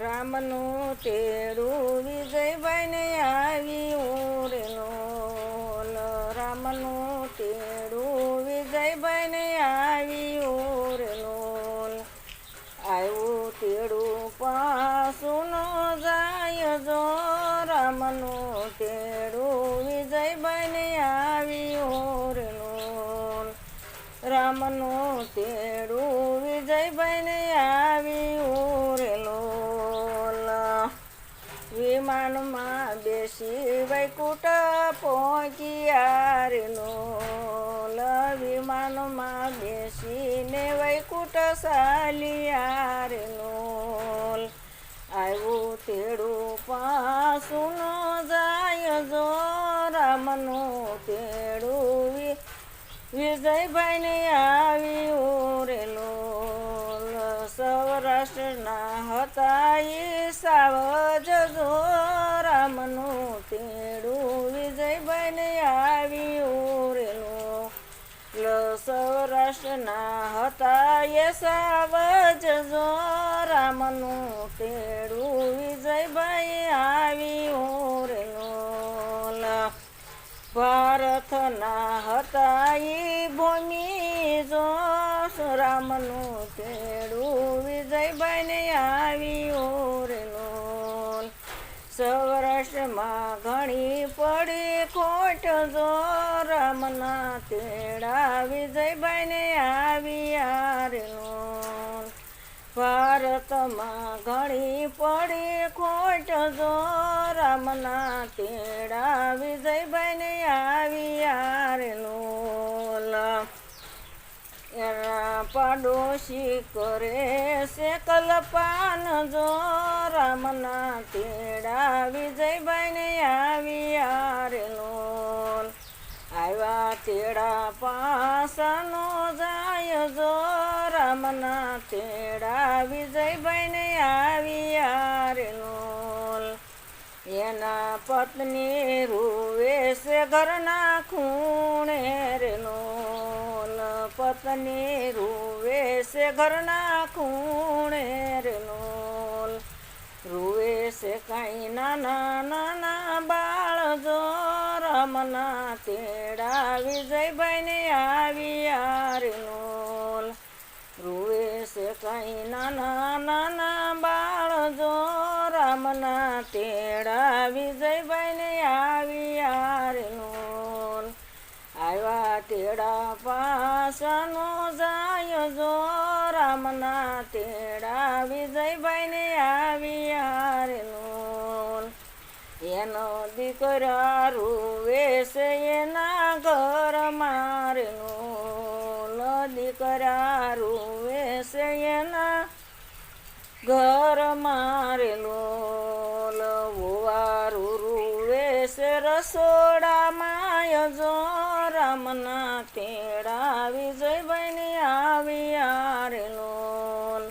રામનું તેડું વિજયભાઈને આવ્યું રે લોલ રામનું તેડું વિજયભાઈને આવ્યું રે લોલ આવ્યું તેડું પાસું નો જાય જો. રામનું તેડું વિજયભાઈને આવ્યું રે લોલ રામનું તેડું પહોંચ્યા લવિમાનમાં બેસીને વૈકુટ સાલિયારનો આવ્યું તેડું પાસું જાય જો રામનું તેડું વિજયભાઈને આવ્યું ઓરેલો સૌરાષ્ટ્રના હતા એ સાવજ જો રામનું તેડું વિજયભાઈને આવ્યું રે લોલ સૌરાષ્ટ્રના હતા એ સાવજ જો રામનું તેડું વિજયભાઈ આવી રે લોલ ભારતના હતા એ ભૂમિ જો રામનું તેડું વિજયભાઈને આવ્યું રે સૌરાષ્ટ્રમાં ઘણી પડી ખોટ જો રામના તેડા વિજયભાઈને આવ્યા રે ભારતમાં ઘણી પડી ખોટ જો રામના તેડા વિજયભાઈને આવ્યા રે એના પાડોશી કરે છે કલ્પાન જો રામના તેડા વિજયભાઈને આવ્યા રે લોલ આવ્યા તેડા પાસનો જાય જો રામના તેડા વિજયભાઈને આવ્યા આવી લોલ એના પત્ની રૂવે છે ઘરના ખૂણે રે લોલ પત્ની રૂવે છે ઘરના ખૂણે રે લોલ રૂવે છે કાંઈ નાના નાના રમના તેડા વિજયભાઈને આવ્યા રે લોલ. રૂવે છે કઈ નાના નાના બાળ જો રામના તેડા વિજયભાઈને આવ્યા રે લોલ. આવ્યા તેડા પાસનો જાય જો રામના તેડા વિજયભાઈને આવ્યા રે લોલ એનો દીકરા રૂવે છે એના ઘર મારે લોલ દીકરા રૂવે છે એના ઘર મારે લવારું ઓવારું રૂવે છે રસોડા માય જો રમના તેડા વિજય બની આવી લોલ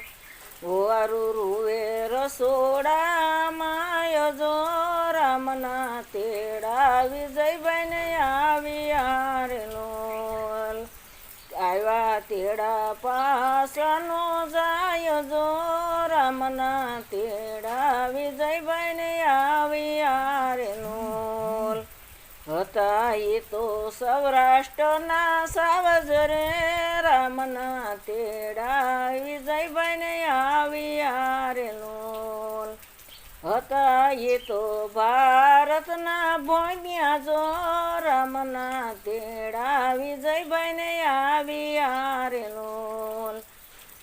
વારું રૂવે રસોડા રામના તેડા વિજયભાઈને આવ્યા રે લોલ આવ્યા તેડા પાસનો જાય જો રામના તેડા વિજયભાઈને આવ્યા રે લોલ હતા એ તો સૌરાષ્ટ્રના સાવજ રે રામના તેડા વિજયભાઈને આવ્યા રે લોલ હતા એ તો ભારતના ભોમ્યા જો રામના તેડા વિજયભાઈને આવ્યા રે લોલ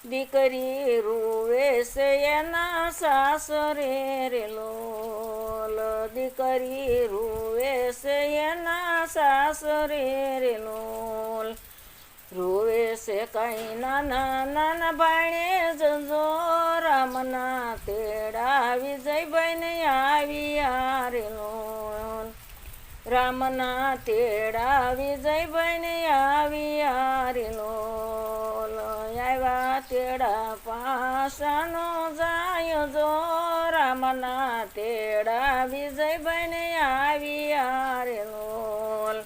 દીકરી રૂવે છે એના સાસરે રે લોલ દીકરી રૂવે છે એના સાસરે રે લોલ રૂવે છે કઈ નાના નાના ભાણે જજો રામના તેડા વિજયભાઈને આવ્યા રે લોલ રામના તેડા વિજયભાઈને ને આવી લોલ આવ્યા તેડા પાસાનો જાય જો રામના તેડા વિજયભાઈને આવ્યા રે લોલ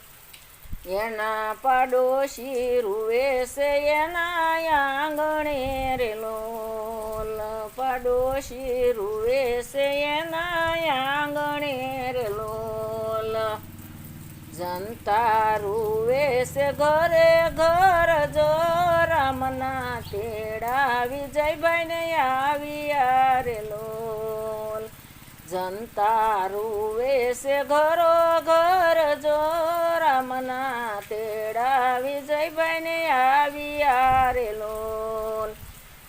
એના પાડોશી રૂવે છે એના આંગણે રે લોલ પડોશી રૂવે છે એના આંગણે રે લોલ જનતા રૂવે છે ઘરે ઘર જો રામના તેડા વિજયભાઈને આવ્યા રે લોલ જનતા રૂવે છે ઘરો ઘર જો રામના તેડા વિજયભાઈને આવી આરે લોન.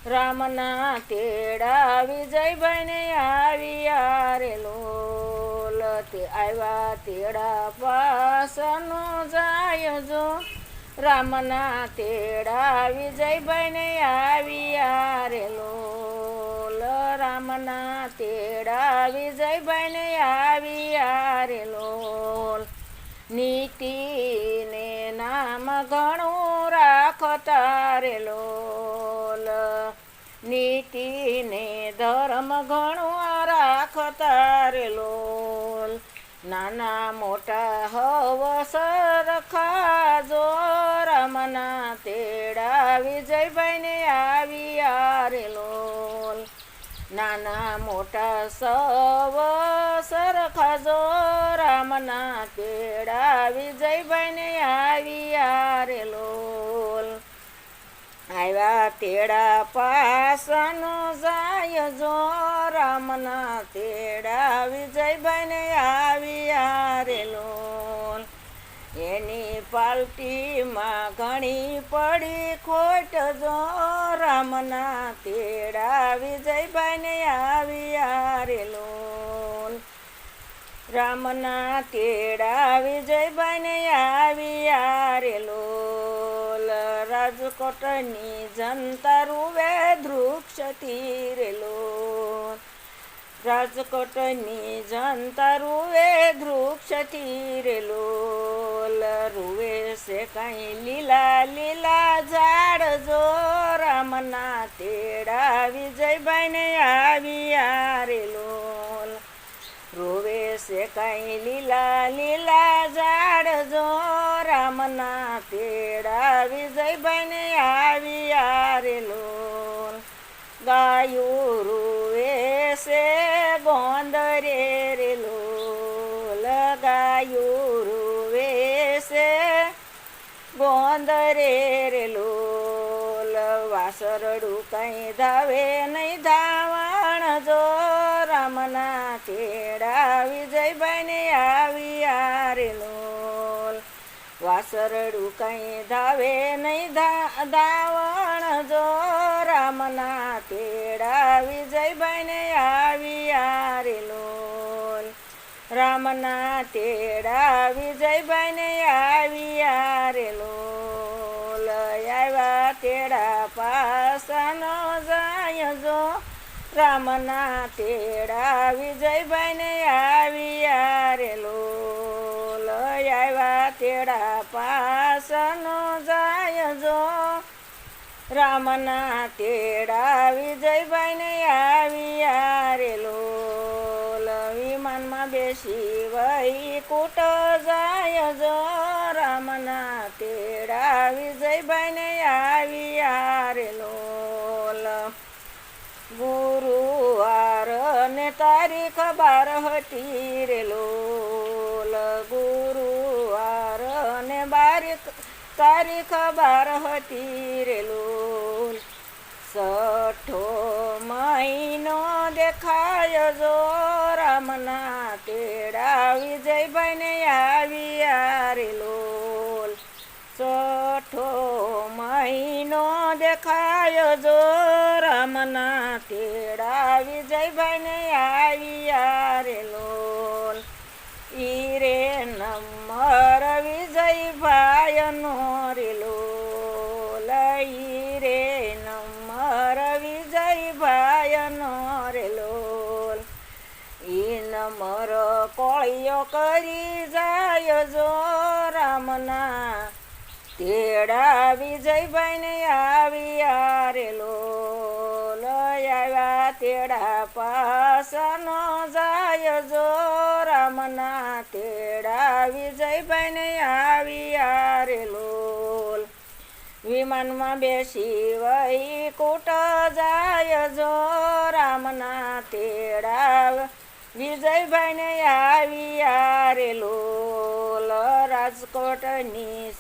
રામના તેડા વિજયભાઈને આવી આરે લોલ. તે આવ્યા તેડા પાસનો જાય જો. રામના તેડા વિજયભાઈને આવી આરે લોલ. રામના તેડા વિજયભાઈને આવ્યા આરે લોલ. નીતિને નામ ઘણું રાખો તારે લોલ. નીતિને ધર્મ ઘણું રાખો તારે લોલ. નાના મોટા હવ સરખા જો રમના તેડા વિજયભાઈને આવી આરે લોલ. નાના મોટા સવ સરખા જો રામના તેડા વિજયભાઈને આવી આરે લોલ. આવ્યા તેડા પાસનો જાય જો રામના તેડા વિજયભાઈને આવી આરે લોલ. એની પાલટીમાં ઘણી પડી ખોટ જો રામના તેડા વિજયભાઈને આવ્યા રે લોલ રામના તેડા વિજયભાઈને આવ્યા રે રાજકોટની જનતા રૂવે ધ્રુક્ષથી રે લોલ રાજકોટની જનતા રૂવે ધ્રુક્ષથી રે લોલ રૂવે છે કઈ લીલા લીલા ઝાડ જો, રામના તેડા વિજયભાઈને આવ્યા રે લોલ રોવે છે કઈ લીલા લીલા ઝાડ જો, રામના તેડા વિજયભાઈને આવ્યા રે લોલ ગાયું છે ગોંદરે રેલો લગાયું ગાયું રૂવે છે ગોંદરે રેલો વાસરડું કઈ ધાવે નહીં. ધાવણ જો રામના તેડા વિજય બને આવી આરેલો વાસરડું કઈ ધાવે નહીં. ધાવણ જો રામના તેડા વિજય બને આવી રામના તેડા વિજયભાઈને આવ્યા રે લોલ આવ્યા તેડા પાસનો જાય જો. રામના તેડા વિજયભાઈને આવ્યા રે લોલ આવ્યા તેડા પાસનો જાય જો. રામના તેડા વિજયભાઈને આવ્યા રે લોલ વિમાનમાં શિવાઈ કૂટ જાય જો રામના તેડા વિજયભાઈને આવી આરે લોલ ગુરુવાર ને તારીખ બાર હટી રે લોલ ગુરુવાર ને બારીખ તારીખ બાર હટી રે લોલ સઠો મહિનો દેખાય જો રામના તેડા વિજયભાઈને આવી રે લોલ. ચોઠો મહિનો દેખાયો જો રમના તેડા વિજયભાઈને આવી રે લોલ. ઈરે રે નંબર વિજયભાઈનો નો લોલ. ઈ કોળીઓ કરી જાય જો રામના. તેડા વિજયભાઈને આવ્યા રે લોલ આવ્યા તેડા પાસનો જાય જો રામના. તેડા વિજયભાઈને આવ્યા રે લોલ વિમાનમાં બેસી વૈકુટ કૂટ જાય જો રામના. તેડા વિજયભાઈને આવી રે લોલ રાજકોટની